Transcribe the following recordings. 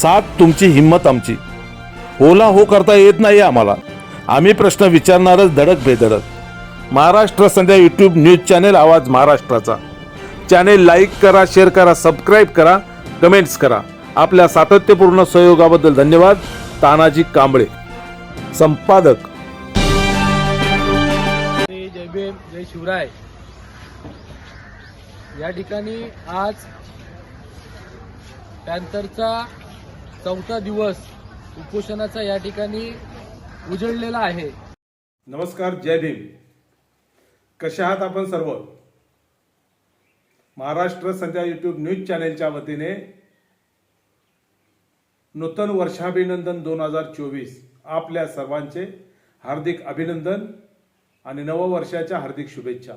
सात तुमची हिंमत आमची. ओला हो करता येत नाही आम्हाला. आम्ही प्रश्न विचारणारच धडक बेधडक. Maharashtra Sandhya YouTube news channel आवाज महाराष्ट्राचा. चॅनेल लाईक करा शेअर करा सबस्क्राईब करा कमेंट्स करा. आपल्या सातत्यपूर्ण सहयोगाबद्दल धन्यवाद. तानाजी कांबळे. संपादक. जय भीम जय शिवराय. या ठिकाणी आज पॅन्थरचा चौथा दिवस उपोषणाचा या ठिकाणी उजळलेला आहे. नमस्कार जय भीम. कशा आहात आपण सर्व? महाराष्ट्र सध्या युट्यूब न्यूज चॅनेलच्या वतीने नूतन वर्षाभिनंदन दोन हजार चोवीस आपल्या सर्वांचे हार्दिक अभिनंदन आणि नववर्षाच्या हार्दिक शुभेच्छा.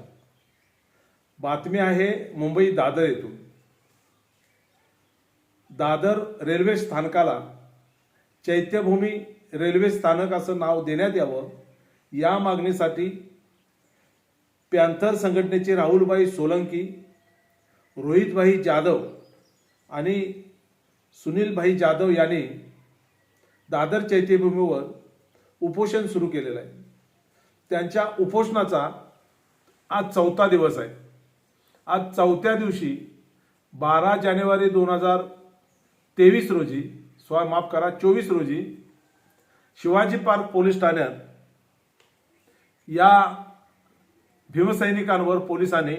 बातमी आहे मुंबई दादर येथून. दादर रेल्वे स्थानकाला चैत्यभूमी रेल्वे स्थानक असं नाव देण्यात यावं या मागणीसाठी पॅन्थर संघटनेचे राहुलभाई सोलंकी रोहितभाई जाधव आणि सुनीलभाई जाधव यांनी दादर चैत्यभूमीवर उपोषण सुरू केलेलं आहे. त्यांच्या उपोषणाचा आज चौथा दिवस आहे. आज चौथ्या दिवशी बारा जानेवारी दोन हजार तेवीस रोजी स्वा माफ करा चोवीस रोजी शिवाजी पार्क पोलीस ठाण्यात या भीमसैनिकांवर पोलिसांनी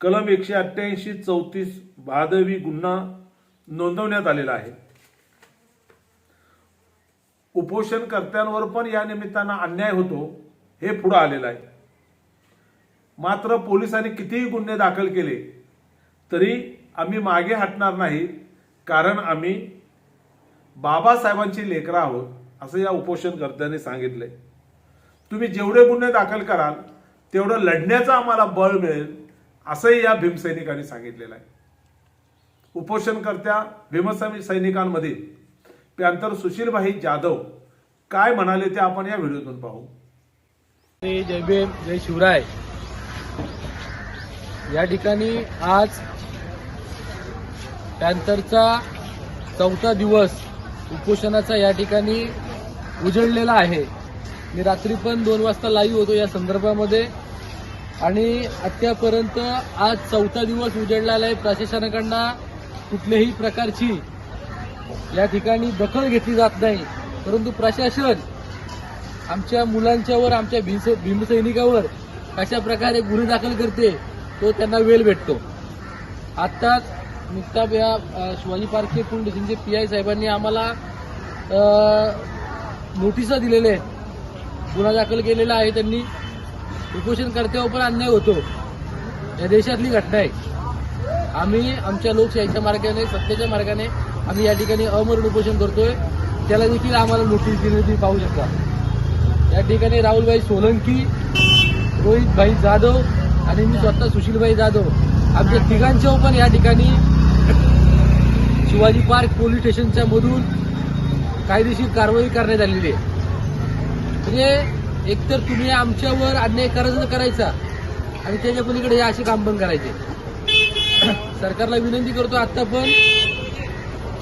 कलम एकशे अठ्ठ्याऐंशी चौतीस भादवी गुन्हा नोंदवण्यात आलेला आहे. उपोषणकर्त्यांवर पण या निमित्तानं अन्याय होतो हे पुढं आलेलं आहे. मात्र पोलिसांनी कितीही गुन्हे दाखल केले तरी आम्ही मागे हटणार नाही कारण आम्ही बाबासाहेबांची लेकरं आहोत असं या उपोषणकर्त्यांनी सांगितले. तुम्ही जेवढे गुन्हे दाखल कराल तेवढं लढण्याचं आम्हाला बळ मिळेल असंही या भीमसैनिकांनी सांगितलेलं आहे. उपोषणकर्त्या भीमसैनिक सैनिकांमध्ये प्यांतर सुशीलभाई जाधव काय म्हणाले ते आपण या व्हिडिओतून पाहू. जय भीम जय शिवराय. या ठिकाणी आज पॅन्थरचा चौथा दिवस उपोषणाचा या ठिकाणी उजळलेला आहे. मी रात्री पण दोन वाजता लाईव्ह होतो या संदर्भामध्ये. आणि आत्तापर्यंत आज चौथा दिवस उजळलेला आहे. प्रशासनाकडनं कुठल्याही प्रकारची या ठिकाणी दखल घेतली जात नाही. परंतु प्रशासन आमच्या मुलांच्यावर आमच्या भीमस भीमसैनिकावर कशा प्रकारे गुन्हे दाखल करते तो त्यांना वेळ भेटतो. आत्ताच मुक्ताब या शिवाजी पार्कचे पोलीस स्टेशनचे पी आय साहेबांनी आम्हाला नोटिसा दिलेल्या आहेत. गुन्हा दाखल केलेला आहे त्यांनी. उपोषणकर्त्यावर पण अन्याय होतो. या देशातली घटना आहे. आम्ही आमच्या लोकशाहीच्या मार्गाने सत्तेच्या मार्गाने आम्ही या ठिकाणी अमरण उपोषण करतोय. त्याला देखील आम्हाला नोटीस दिली तुम्ही पाहू शकता. या ठिकाणी राहुलभाई सोलंकी रोहितभाई जाधव आणि मी स्वतः सुशीलभाई जाधव. आमच्या तिघांच्या पण या ठिकाणी शिवाजी पार्क पोलीस स्टेशनच्या मधून कायदेशीर कारवाई करण्यात आलेली आहे. म्हणजे एकतर तुम्ही आमच्यावर अन्याय करायचा करायचा आणि त्याच्या पलीकडे हे असे काम पण करायचे. सरकारला विनंती करतो आता पण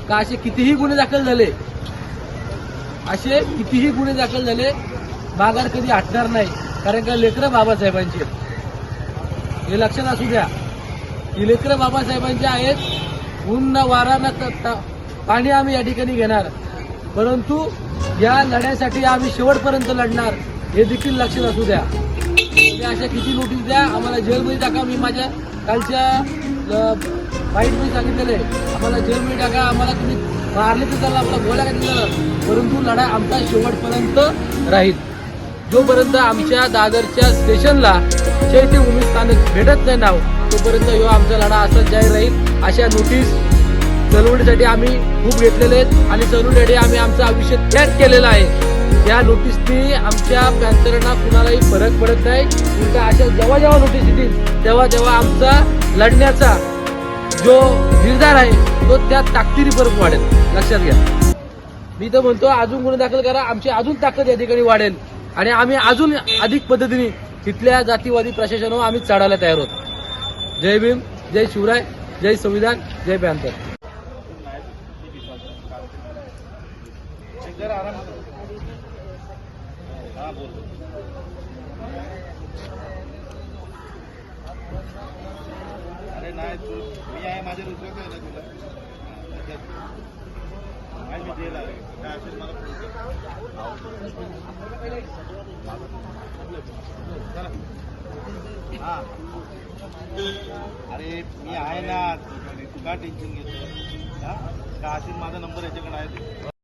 का असे कितीही गुन्हे दाखल झाले असे कितीही गुन्हे दाखल झाले माघार कधी हटणार नाही. कारण का लेकरं बाबासाहेबांचे हे लक्षात असू द्या. ही लेकरं बाबासाहेबांचे आहेत ऊन ना वारा ना पाणी आम्ही या ठिकाणी घेणार. परंतु या लढ्यासाठी आम्ही शेवटपर्यंत लढणार हे देखील लक्षात असू द्या. अशा किती नोटीस द्या आम्हाला जेलमध्ये टाका. मी माझ्या कालच्या फाईटमध्ये सांगितलेलं आहे. आम्हाला जेलमध्ये टाका आम्हाला तुम्ही मारले तर चालला आपला बोला घातली दिलं परंतु लढा आमचा शेवटपर्यंत राहील. जोपर्यंत आमच्या दादरच्या स्टेशनला चैत्यभूमी स्थानक भेटत नाही नाव तोपर्यंत ह्यो आमचा लढा असाच जाहीर राहील. अशा नोटीस चळवळीसाठी आम्ही खूप घेतलेले आहेत आणि चळवळीसाठी आम्ही आमचं आयुष्य त्याग केलेलं आहे. या नोटीसनी आमच्या पॅन्थरांना कुणालाही फरक पडत नाही. उलटा अशा जेव्हा जेव्हा नोटीस येतील तेव्हा तेव्हा आमचा लढण्याचा जो निर्धार आहे तो त्या ताकदीने परत वाढेल. लक्षात घ्या. मी तर म्हणतो अजून गुन्हे दाखल करा आमची अजून ताकद या ठिकाणी वाढेल. आणि आम्ही अजून अधिक पद्धतीने तिथल्या जातीवादी प्रशासनावर आम्ही चढायला तयार होतो जय भीम जय शिवराय. जय संविधान जय पॅन्थर अरे नाही तू मी आहे माझ्या विश्वास आहे ना तुला. अरे मी आहे ना तू का टेन्शन घेतो का असेल माझा नंबर याच्याकडे आहे